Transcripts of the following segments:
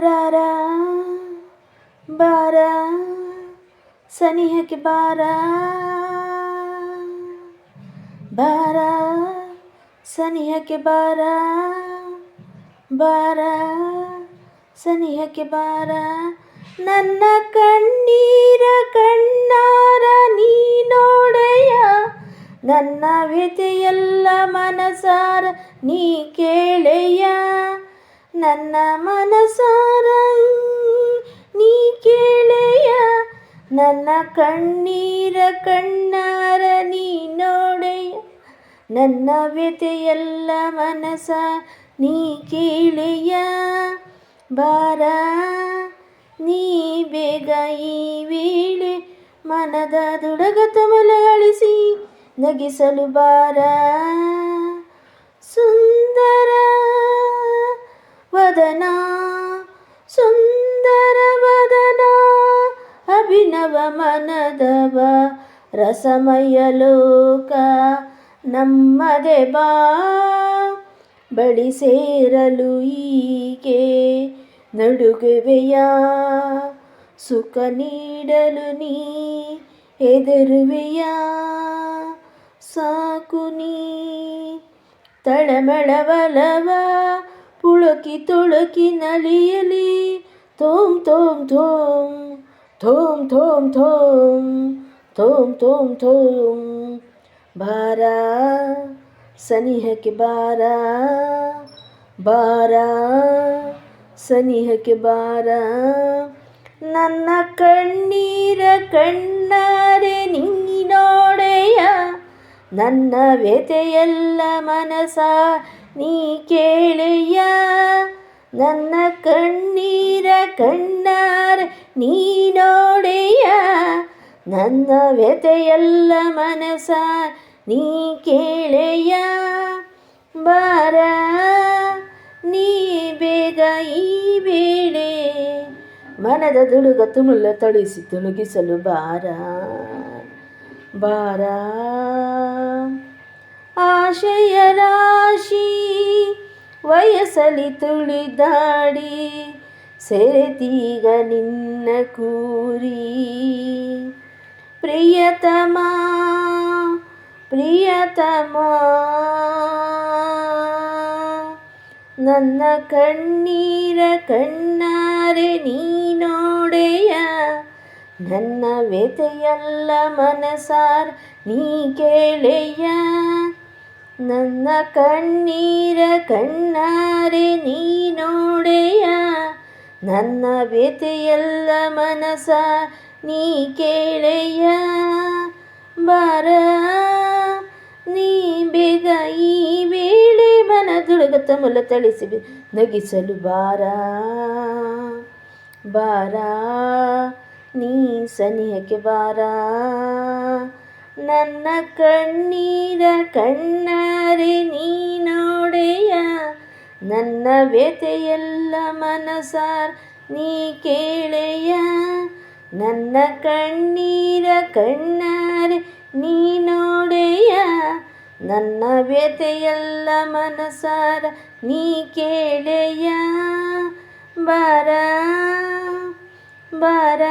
ರಾರ, ಬಾರ, ಸನಿಹಕ್ಕೆ ಬಾರ ಬಾರ, ಸನಿಹಕ್ಕೆ ಬಾರ ಬಾರ, ಸನಿಹಕ್ಕೆ ಬಾರ. ನನ್ನ ಕಣ್ಣೀರ ಕಣ್ಣಾರ ನೀ ನೋಡೆಯ ನನ್ನ ವ್ಯಥೆಯೆಲ್ಲ ಮನಸಾರ ನೀ ಕೇಳೆಯ ನನ್ನ ಮನಸಾರೈ, ನೀ ಕೇಳೆಯ ನನ್ನ ಕಣ್ಣೀರ ಕಣ್ಣಾರ ನೀ ನೋಡೆಯ. ನನ್ನ ವ್ಯತೆಯೆಲ್ಲ ಮನಸ ನೀ ಕೇಳೆಯ. ಬಾರ, ನೀ ಬೇಗ ಈ ವೇಳೆ ಮನದ ದುಡಗತಮಲ ಅಳಿಸಿ ನಗಿಸಲು ಬಾರ. ಸುಂದರ ವದನ ಸುಂದರ ವದನ ಅಭಿನವ ಮನದವ ರಸಮಯ ಲೋಕ ನಮ್ಮದೆ ಬಾ ಬಳಿ ಸೇರಲು ಹೀಗೆ ನಡುಗುವೆಯ ಸುಖ ನೀಡಲು ನೀ ಹೆದರುವೆಯ ಸಾಕು ನೀ ತಳಮಳವಲವ ಪುಳಕಿ ತೊಳಕಿ ನಲಿಯಲಿ. ಥೋಂ ಥೋಂ ಥೋಂ ಥೋಂ ಥೋಂ ಥೋಂ ಥೋಂ ಥೋಂ ಥೋಂ. ಬಾರ, ಸನಿಹಕ್ಕೆ ಬಾರ. ಬಾರ, ಸನಿಹಕ್ಕೆ ಬಾರ. ನನ್ನ ಕಣ್ಣೀರ ಕಣ್ಣಾರೆ ನೀನೋಡೆಯ ನನ್ನ ವ್ಯತೆಯೆಲ್ಲ ಮನಸ ನೀ ಕೇಳೆಯ ನನ್ನ ಕಣ್ಣೀರ ಕಣ್ಣಾರ ನೀ ನೋಡೆಯ ನನ್ನ ವ್ಯಥೆಯೆಲ್ಲ ಮನಸ ನೀ ಕೇಳೆಯ. ಬಾರ, ನೀ ಬೇಗ ಈ ಬೇಳೆ. ಮನದ ದುಡುಗ ತುಮುಲ ತೊಳಿಸಿ ತುಳುಗಿಸಲು ಬಾರ ಬಾರ. ಆಶಯ ರಾಶಿ ವಯಸ್ಸಲಿ ತುಳಿದಾಡಿ ಸೆರೆತೀಗ ನಿನ್ನ ಕೂರಿ ಪ್ರಿಯತಮ ಪ್ರಿಯತಮ ನನ್ನ ಕಣ್ಣೀರ ಕಣ್ಣಾರೆ ನೀ ನೋಡೆಯ ನನ್ನ ವ್ಯಥೆಯಲ್ಲ ಮನಸಾರ ನೀ ಕೇಳೆಯ ನನ್ನ ಕಣ್ಣೀರ ಕಣ್ಣಾರೆ ನೀ ನೋಡೆಯ. ನನ್ನ ವ್ಯಥೆಯಲ್ಲ ಮನಸ ನೀ ಕೇಳೆಯ. ಬಾರ, ನೀ ಬೇಗ ಈ ವೇಳೆ ಮನದೊಳಗ ಮುಲ ತಳಿಸಿ ನಗಿಸಲು ಬಾರ. ಬಾರ, ನೀ ಸನಿಹಕ್ಕೆ ಬಾರ. ನನ್ನ ಕಣ್ಣೀರ ಕಣ್ಣಾರೆ ನೀ ನೋಡೆಯ. ನನ್ನ ವ್ಯಥೆಯೆಲ್ಲ ಮನಸಾರ್ ನೀ ಕೇಳೆಯ. ನನ್ನ ಕಣ್ಣೀರ ಕಣ್ಣಾರೆ ನೀ ನೋಡೆಯ. ನನ್ನ ವ್ಯಥೆಯೆಲ್ಲ ಮನಸಾರ ನೀ ಕೇಳೆಯ. ಬರ, ಬಾರ.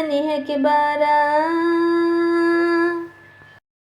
ನೀ ಸನಿಹಕ್ಕೆ ಬಾರ